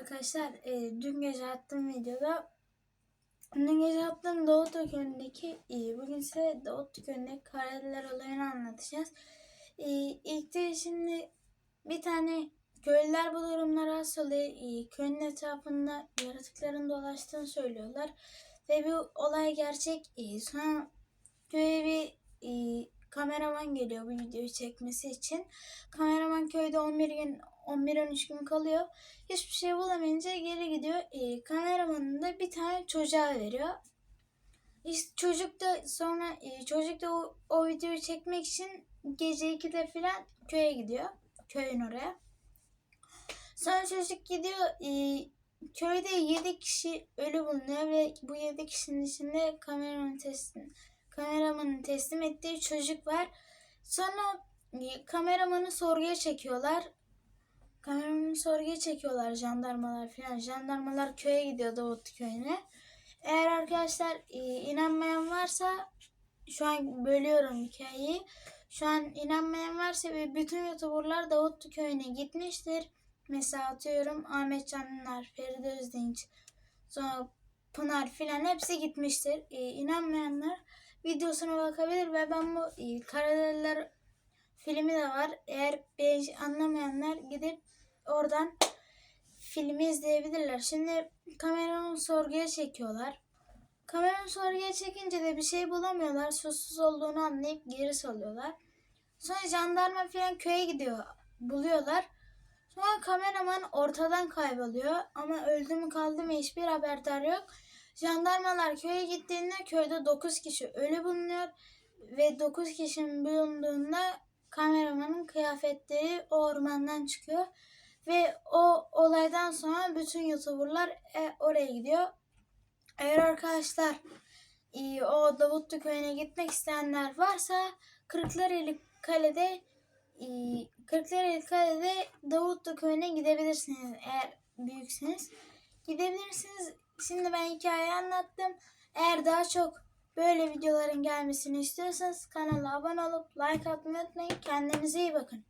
arkadaşlar e, dün gece attığım videoda dün gece attığım Doğu Türkönü'ndeki e, bugün size Doğu Türkönü'ndeki Kareliler olayını anlatacağız. E, ilk de şimdi bir tane köylüler bu durumlara asılıyor. E, köyün etrafında yaratıkların dolaştığını söylüyorlar. Ve bu olay gerçek. E, sonra köye bir kameraman geliyor bu videoyu çekmesi için. Kameraman köyde 11 gün 11-13 gün kalıyor. Hiçbir şey bulamayınca geri gidiyor. E, kameramanın da bir tane çocuğa veriyor. İşte çocuk da sonra e, çocuk da o, o videoyu çekmek için gece 2'de falan köye gidiyor. Köyün oraya. Sonra çocuk gidiyor. E, köyde 7 kişi ölü bulunuyor ve bu 7 kişinin içinde kameramanın teslim, kameramanın teslim ettiği çocuk var. Sonra e, kameramanı sorguya çekiyorlar. Kameramanı sorguya çekiyorlar jandarmalar falan. Jandarmalar köye gidiyor Davut köyüne. Eğer arkadaşlar e, inanmayan varsa şu an bölüyorum hikayeyi. Şu an inanmayan varsa ve bütün youtuberlar Davutlu köyüne gitmiştir. Mesela atıyorum Ahmet Canlılar, Feride Özdinç, sonra Pınar filan hepsi gitmiştir. E, inanmayanlar videosuna bakabilir ve ben bu e, Karadeliler filmi de var. Eğer beğen- anlamayanlar gidip oradan filmi izleyebilirler. Şimdi kameranı sorguya çekiyorlar. Kameranı sorguya çekince de bir şey bulamıyorlar. Susuz olduğunu anlayıp geri salıyorlar. Sonra jandarma falan köye gidiyor. Buluyorlar. Sonra kameraman ortadan kayboluyor. Ama öldü mü kaldı mı hiçbir haberdar yok. Jandarmalar köye gittiğinde köyde 9 kişi ölü bulunuyor. Ve 9 kişinin bulunduğunda kameramanın kıyafetleri o ormandan çıkıyor. Ve o olaydan sonra bütün youtuberlar e, oraya gidiyor. Eğer arkadaşlar e, o Davutlu köyüne gitmek isteyenler varsa Kırklareli Kale'de e, Kırklareli Kale'de Davutlu köyüne gidebilirsiniz eğer büyükseniz. Gidebilirsiniz. Şimdi ben hikayeyi anlattım. Eğer daha çok böyle videoların gelmesini istiyorsanız kanala abone olup like atmayı unutmayın. Kendinize iyi bakın.